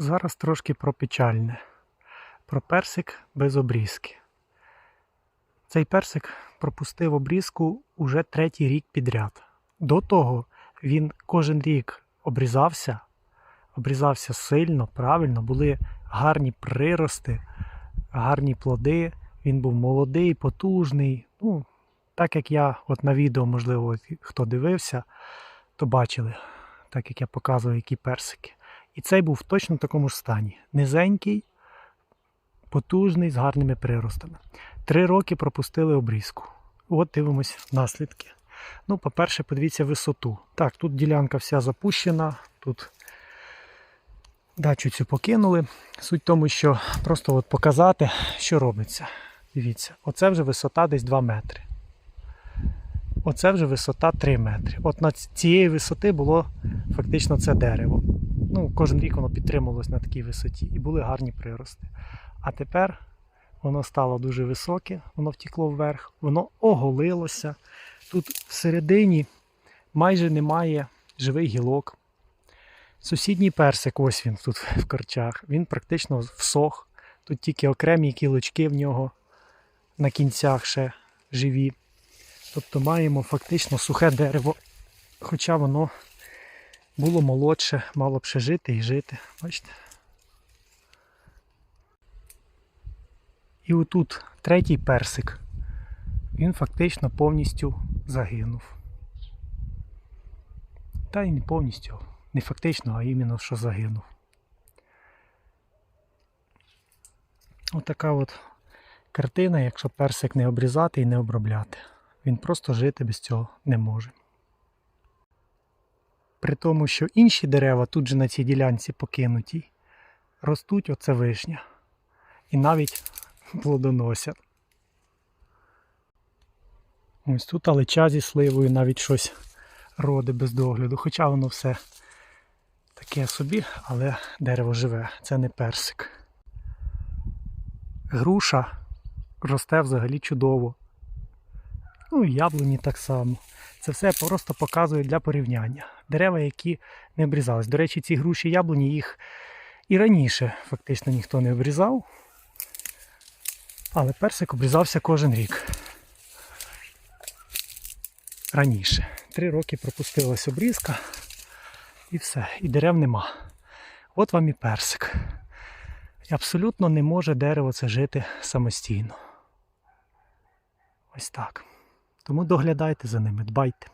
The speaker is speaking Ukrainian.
Зараз трошки про печальне. Про персик без обрізки. Цей персик пропустив обрізку уже третій рік підряд. До того він кожен рік обрізався, обрізався сильно, правильно, були гарні прирости, гарні плоди. Він був молодий, потужний. Ну, так як я от на відео, можливо, хто дивився, то бачили, так як я показував, які персики. І цей був в точно такому ж стані. Низенький, потужний, з гарними приростами. Три роки пропустили обрізку. От дивимось наслідки. Ну, по-перше, подивіться висоту. Так, тут ділянка вся запущена, тут дачу цю покинули. Суть в тому, що просто от показати, що робиться. Дивіться, оце вже висота десь 2 метри. Оце вже висота 3 метри. От на цієї висоти було фактично це дерево. Ну, кожен рік воно підтримувалось на такій висоті і були гарні прирости. А тепер воно стало дуже високе, воно втекло вверх, воно оголилося. Тут всередині майже немає живих гілок. Сусідній персик, ось він тут в корчах, він практично всох. Тут тільки окремі кілочки в нього на кінцях ще живі. Тобто маємо фактично сухе дерево, хоча воно було молодше, мало б ще жити і жити. Бачите? І отут третій персик. Він фактично повністю загинув. Та й не повністю, не фактично, а іменно що загинув. Отака от картина, якщо персик не обрізати і не обробляти. Він просто жити без цього не може. При тому, що інші дерева тут же на цій ділянці покинуті, ростуть оце вишня. І навіть плодоносять. Ось тут алеча зі сливою навіть щось роди без догляду. Хоча воно все таке собі, але дерево живе, це не персик. Груша росте взагалі чудово. Ну яблуні так само. Це все просто показує для порівняння. Дерева, які не обрізались. До речі, ці груші яблуні їх і раніше фактично ніхто не обрізав. Але персик обрізався кожен рік. Раніше. Три роки пропустилась обрізка і все. І дерев нема. От вам і персик. Абсолютно не може дерево це жити самостійно. Ось так. Тому доглядайте за ними, дбайте.